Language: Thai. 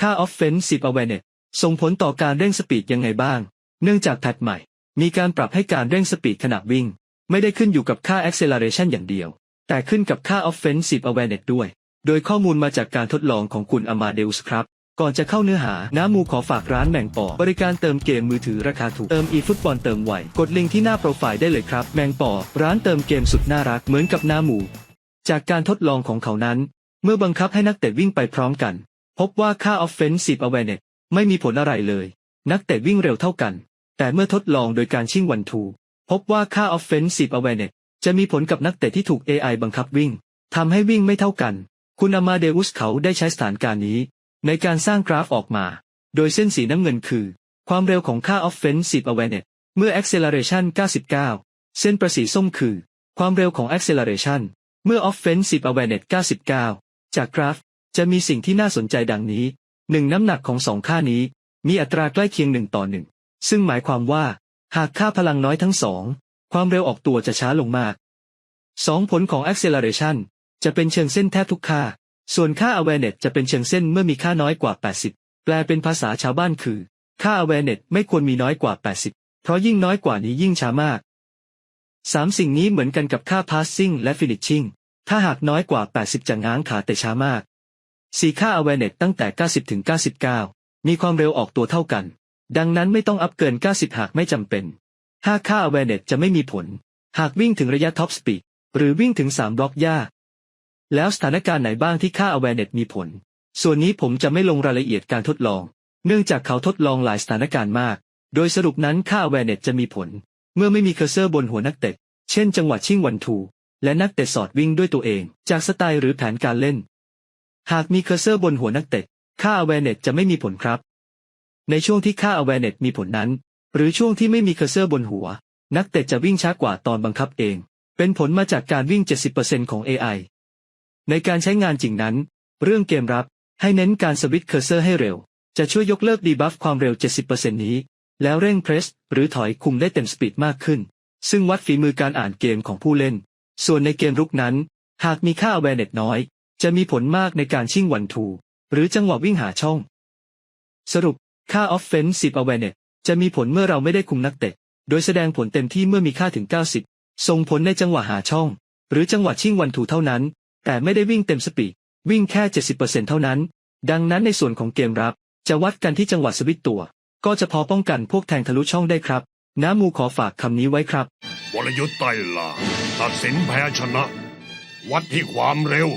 ค่า offensive awareness ส่งผลต่อการเร่งสปีดยังไงบ้าง เนื่องจากแพทใหม่ มีการปรับให้การเร่งสปีดขณะวิ่ง ไม่ได้ขึ้นอยู่กับค่า acceleration อย่างเดียว แต่ขึ้นกับค่า offensive awareness ด้วย โดยข้อมูลมาจากการทดลองของคุณอมาเดอุสครับ ก่อนจะเข้าเนื้อหา น้ามูขอฝากร้านแมงปอ บริการเติมเกมมือถือราคาถูก เติมอีฟุตบอลเติมไว กดลิงก์ที่หน้าโปรไฟล์ได้เลยครับ แมงปอ ร้านเติมเกมสุดน่ารัก เหมือนกับน้ามู จากการทดลองของเขานั้น เมื่อบังคับให้นักเตะวิ่งไปพร้อมกัน พบว่าค่า offensive awareness ไม่มีผลอะไรเลย นักเตะวิ่งเร็วเท่ากัน แต่เมื่อทดลองโดยการชิ่งวันทู พบว่าค่า offensive awareness จะมีผลกับนักเตะที่ถูก AI บังคับวิ่งทำให้วิ่งไม่เท่ากัน คุณอามาเดอุสเขาได้ใช้สถานการณ์นี้ ในการสร้างกราฟออกมา โดยเส้นสีน้ำเงินคือ ความเร็วของค่า offensive awareness เมื่อ acceleration 99 เส้นประสีส้มคือ ความเร็วของ acceleration เมื่อ offensive awareness 99 จากกราฟ จะมีสิ่งที่น่าสนใจดังนี้หนึ่งน้ำหนักของสองค่านี้ มีอัตราใกล้เคียงหนึ่งต่อหนึ่งซึ่งหมายความว่า หากค่าพลังน้อยทั้งสอง ความเร็วออกตัวจะช้าลงมากสองผลของ acceleration จะเป็นเชิงเส้นแทบทุกค่า ส่วนค่า awareness จะเป็นเชิงเส้นเมื่อมีค่าน้อยกว่า 80 แปลเป็นภาษาชาวบ้านคือ ค่า awareness ไม่ควรมีน้อยกว่า 80 เพราะยิ่งน้อยกว่านี้ยิ่งช้ามากสามสิ่งนี้เหมือนกันกับค่า passing และ finishing ถ้าหากน้อยกว่า 80 จะง้างขาแต่ช้ามาก สีค่า awareness ตั้งแต่ 90ถึง99 มีความเร็วออกตัวเท่ากัน ดังนั้นไม่ต้องอัพเกิน 90 หากไม่จำเป็นห้าค่า awareness จะไม่มีผล หากวิ่งถึงระยะ top speed หรือวิ่งถึง 3 บล็อกหญ้าแล้วสถานการณ์ไหนบ้างที่ค่า awareness มีผล ส่วนนี้ผมจะไม่ลงรายละเอียดการทดลอง เนื่องจากเขาทดลองหลายสถานการณ์มาก โดยสรุปนั้นค่า awareness จะมีผล เมื่อไม่มีเคอร์เซอร์บนหัวนักเตะ เช่น จังหวะชิ่งวันทูและนักเตะสอดวิ่งด้วยตัวเอง จากสไตล์หรือแผนการเล่น หากมีเคอร์เซอร์บนหัวนักเตะ ค่า awareness จะไม่มีผลครับ ในช่วงที่ค่า awareness มีผลนั้น หรือช่วงที่ไม่มีเคอร์เซอร์บนหัว นักเตะจะวิ่งช้ากว่าตอนบังคับเอง เป็นผลมาจากการวิ่ง 70%ของ AI ในการใช้งานจริงนั้น เรื่องเกมรับให้เน้นการสวิตช์เคอร์เซอร์ให้เร็ว จะช่วยยกเลิกดีบัฟความเร็ว 70%นี้ แล้วเร่งเพรส หรือถอยคุมได้เต็มสปีดมากขึ้น ซึ่งวัดฝีมือการอ่านเกมของผู้เล่น ส่วนในเกมรุกนั้น หากมีค่า awareness น้อย จะมีผลมากในการชิ่งวันทูหรือจังหวะวิ่งหาช่อง สรุป ค่า offensive awareness จะมีผลเมื่อเราไม่ได้คุมนักเตะ โดยแสดงผลเต็มที่เมื่อมีค่าถึง 90 ส่งผลในจังหวะหาช่อง หรือจังหวะชิ่งวันทูเท่านั้น แต่ไม่ได้วิ่งเต็มสปีดวิ่งแค่ 70%เท่านั้น ดังนั้นในส่วนของเกมรับ จะวัดกันที่จังหวะสวิตตัว ก็จะพอป้องกันพวกแทงทะลุช่องได้ครับ น้ามูขอฝากคำนี้ไว้ครับ วรยุทธ์ไต้ล่าตัดสินแพ้ชนะ วัดที่ความเร็ว